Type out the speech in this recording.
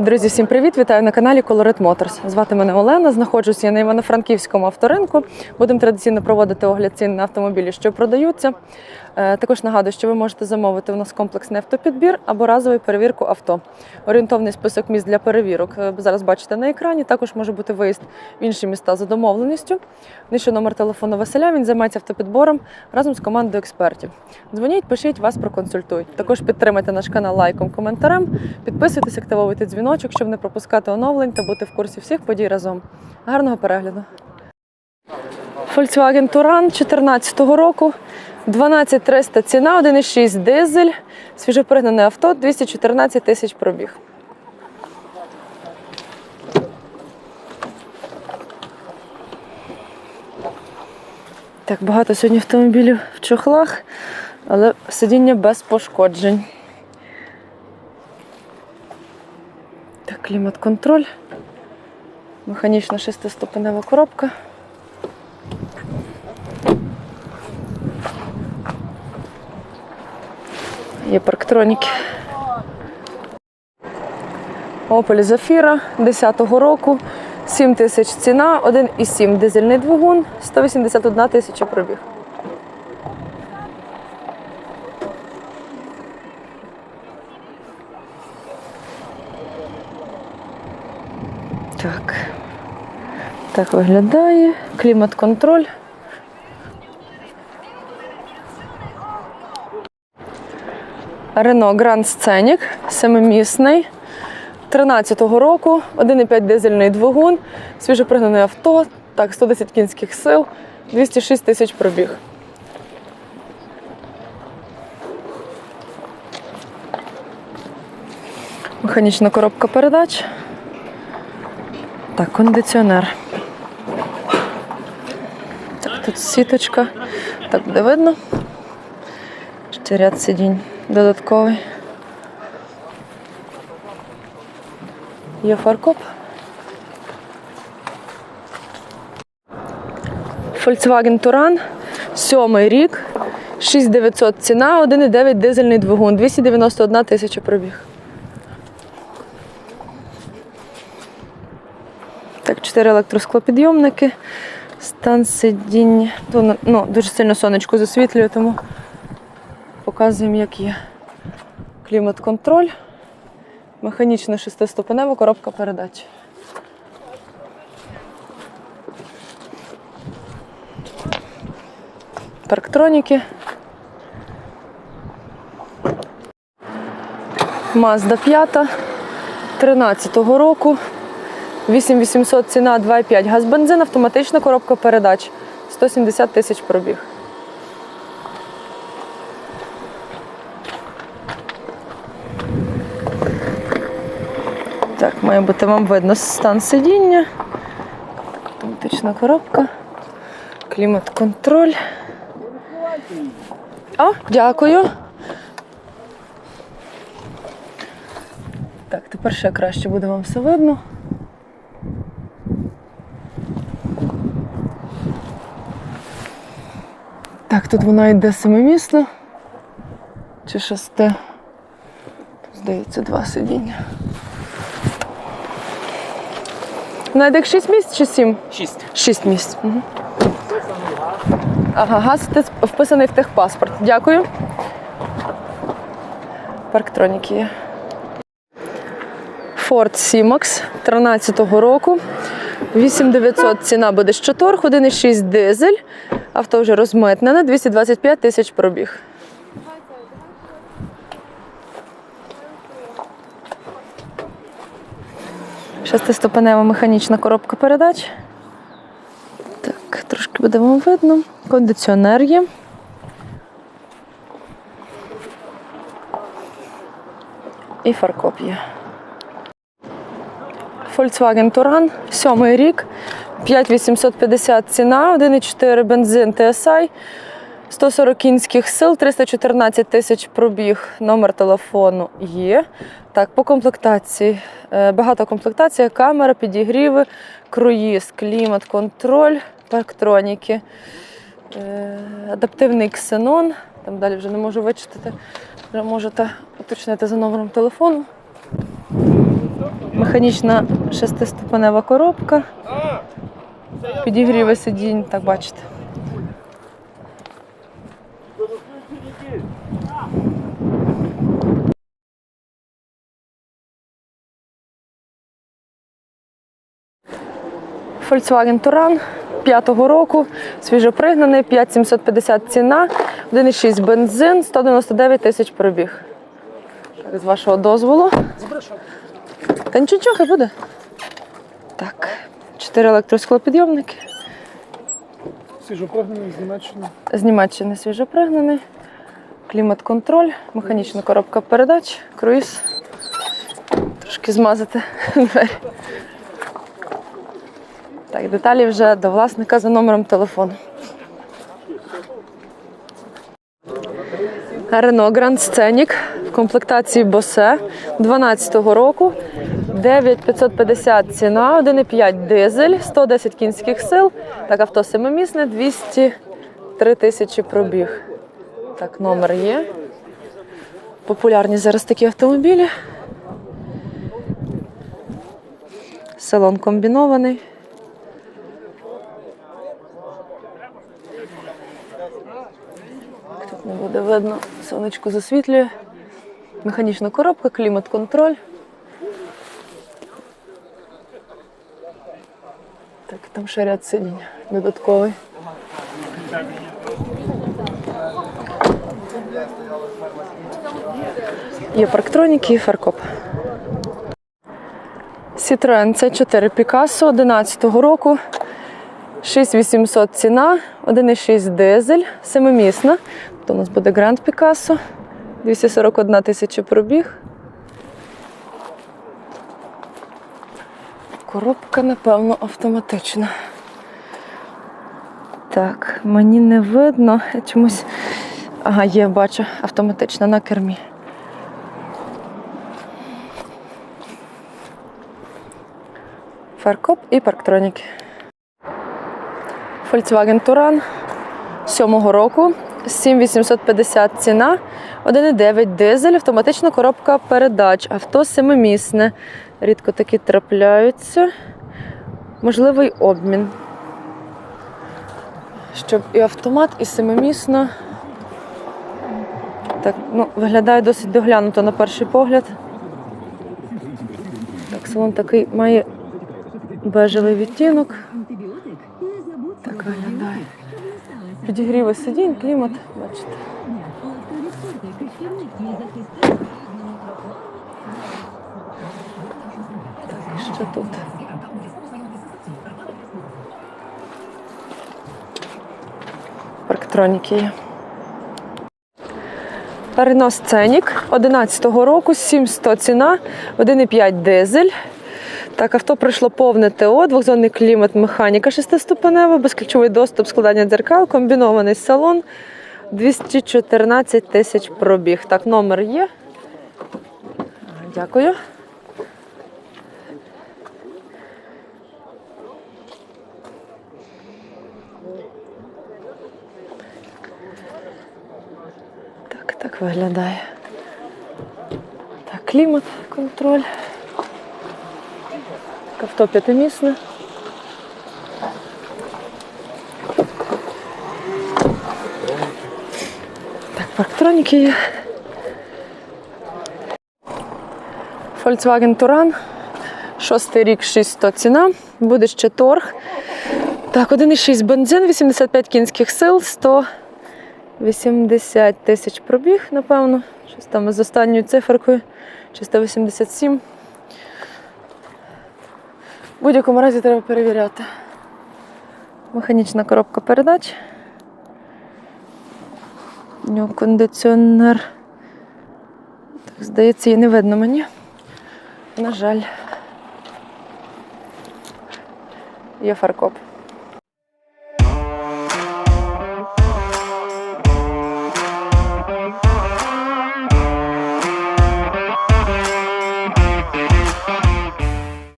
Друзі, всім привіт! Вітаю на каналі Colorit Motors. Звати мене Олена. Знаходжусь я на Івано-Франківському авторинку. Будемо традиційно проводити огляд цін на автомобілі, що продаються. Е, Також нагадую, що ви можете замовити у нас комплексний автопідбір або разову перевірку авто. Орієнтовний список міст для перевірок е, ви зараз бачите на екрані. Також може бути виїзд в інші міста за домовленістю. Нижче номер телефону Василя. Він займається автопідбором разом з командою експертів. Дзвоніть, пишіть, вас проконсультують. Також підтримайте наш канал лайком, коментарем. Підписуйтесь, активовуйте дзвіночок, щоб не пропускати оновлень та бути в курсі всіх подій разом. Гарного перегляду. Volkswagen Touran 2014 року. 12300 ціна, 1,6 дизель, свіжопригнане авто, 214 тисяч пробіг. Так, багато сьогодні автомобілів в чохлах, але сидіння без пошкоджень. Так, клімат-контроль. Механічна шестиступенева коробка. Є парктроніки. Opel Zafira 10-го року. 7 тисяч ціна, 1,7 дизельний двигун, 181 тисяча пробіг. Так. Так виглядає. Клімат-контроль. Renault Grand Scenic, семимісний. 13-го року, 1,5 дизельний двигун, свіжопригнане авто, так, 110 кінських сил, 206 тисяч пробіг. Механічна коробка передач. Так, кондиціонер. Так, тут сіточка. Так буде видно. Ще ряд сидінь додатковий. Є фаркоп. Volkswagen Touran, сьомий рік, 6900 ціна, 1,9 дизельний двигун, 291 тисяча пробіг. Так, 4 електросклопідйомники, стан сидіння. Ну, Ну, дуже сильно сонечко засвітлює, тому показуємо, як є. Клімат-контроль. Механічна шестиступенева коробка передач. Парктроніки. Mazda 5 13-го року. 8800 ціна 2,5 газ бензин, автоматична коробка передач. 170 тисяч пробіг. Так, має бути вам видно стан сидіння. Автоматична коробка. Клімат-контроль. О, дякую. Так, тепер ще краще буде вам все видно. Так, тут вона йде семимісно. Чи шесте? Тут, здається, два сидіння. Вона йде як 6 місць чи 7? Шість. 6 місць. Угу. Ага, газ вписаний в техпаспорт. Дякую. Парктроніки є. Ford C-Max 13-го року. 8900 ціна буде з 1,6 дизель. Авто вже розмитнене, 225 тисяч пробіг. Шестиступенева механічна коробка передач. Так, трошки буде вам видно. Кондиціонер є. І фаркоп є. Volkswagen Touran, сьомий рік, 5850 ціна, 1,4 бензин TSI, 140 кінських сил, 314 тисяч пробіг, номер телефону є. Так, по комплектації. Е, Багато комплектація, камера, підігріви, круїз, клімат, контроль, парктроніки, е, адаптивний ксенон. Там далі вже не можу вичитати. Вже можете уточнити за номером телефону. Механічна шестиступенева коробка. Підігріви сидінь, так бачите. Volkswagen Touran 5-го року, свіжопригнаний, 5750 ціна, 1,6 бензин, 199 тисяч пробіг. З вашого дозволу. Та нічого, хай буде. Так, 4 електросклопідйомники. Свіжопрогнаний з Німеччини. З Німеччини свіжопригнаний. Клімат-контроль, механічна коробка передач, круїз. Трошки змазати двері. Так, деталі вже до власника за номером телефону. Renault Grand Scenic в комплектації Bose 12-го року. 9550 ціна, 1,5 дизель, 110 кінських сил. Так, авто семимісне, 203 тисячі пробіг. Так, номер є. Популярні зараз такі автомобілі. Салон комбінований. Тут не буде видно, сонечко засвітлює. Механічна коробка, клімат-контроль. Так, там ще ряд сидінь додатковий. Є парктроніки і фаркоп. Citroen C4 Picasso 11-го року. 6800 ціна, 1,6 дизель, семимісна. Тут у нас буде Grand Picasso, 241 тисяча пробіг. Коробка, напевно, автоматична. Так, мені не видно. Я чомусь. Ага, є, бачу, автоматична на кермі. Фаркоп і парктроніки. Volkswagen Touran 7-го року. 7850 ціна, 1,9 дизель, автоматична коробка передач, авто семимісне. Рідко такі трапляються. Можливий обмін. Щоб і автомат, і семимісна. Так, ну, виглядає досить доглянуто на перший погляд. Так, салон такий має бежевий відтінок. Так виглядає. Підігріви сидінь, клімат, бачите. Так, що тут? Парктроніки є. Renault Сценік 11-го року, 7100 ціна, 1,5 дизель. Так, авто пройшло повне ТО, двохзонний клімат, механіка шестиступенева, безключовий доступ, складання дзеркал, комбінований салон, 214 тисяч пробіг. Так, номер є. Дякую. Так, виглядає. Так, клімат, контроль. Авто п'ятимісне. Так, парктроніки є. Volkswagen Touran. Шостий рік 600 ціна. Буде ще торг. Так, 1,6 бензин, 85 кінських сил, 180 тисяч пробіг, напевно. Щось там з останньою циферкою. Чи 187. В будь-якому разі треба перевіряти. Механічна коробка передач. У нього кондиціонер. Так, здається, її не видно мені. На жаль. Є фаркоп.